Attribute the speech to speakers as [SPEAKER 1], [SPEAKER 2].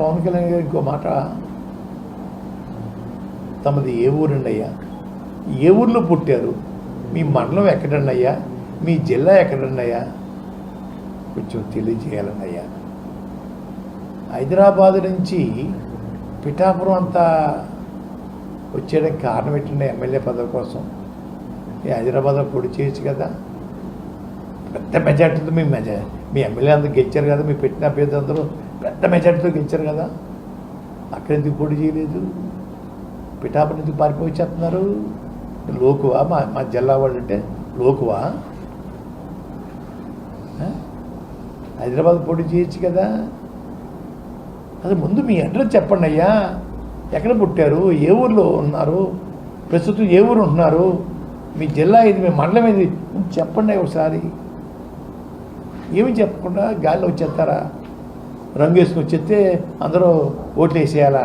[SPEAKER 1] పవన్ కళ్యాణ్ గారు ఇంకో మాట. తమది ఏ ఊరండి అయ్యా ఏ ఊర్లో పుట్టారు? మీ మండలం ఎక్కడండి అయ్యా మీ జిల్లా ఎక్కడండి అయ్యా కొంచెం తెలియజేయాలండి అయ్యా హైదరాబాద్ నుంచి పిఠాపురం అంతా వచ్చేయడానికి కారణం ఏంటండి ఎమ్మెల్యే పదవి కోసం. ఈ హైదరాబాద్లో పొడి చేయొచ్చు కదా. పెద్ద మెజార్టీతో మీ మెజా మీ ఎమ్మెల్యే అందరూ గెలిచారు కదా మీ పెట్టిన అభ్యర్థి అందరూ పెద్ద మెజార్టీతో గెలిచారు కదా. అక్కడ ఎందుకు పోటీ చేయలేదు? పిఠాపురం ఎందుకు పారిపోయి వచ్చేస్తున్నారు లోకువా? మా మా జిల్లా వాళ్ళు అంటే లోకువా? హైదరాబాద్ పోటీ చేయొచ్చు కదా. అది ముందు మీ అడ్రస్ చెప్పండి అయ్యా. ఎక్కడ పుట్టారు? ఏ ఊర్లో ఉన్నారు? ప్రస్తుతం ఏ ఊరు ఉంటున్నారు? మీ జిల్లా ఇది మీ మండలం ఇది చెప్పండి ఒకసారి. ఏమి చెప్పకుండా గాలిలో వచ్చేస్తారా? రంగు వేసుకుని అందరూ ఓట్లు వేసేయాలా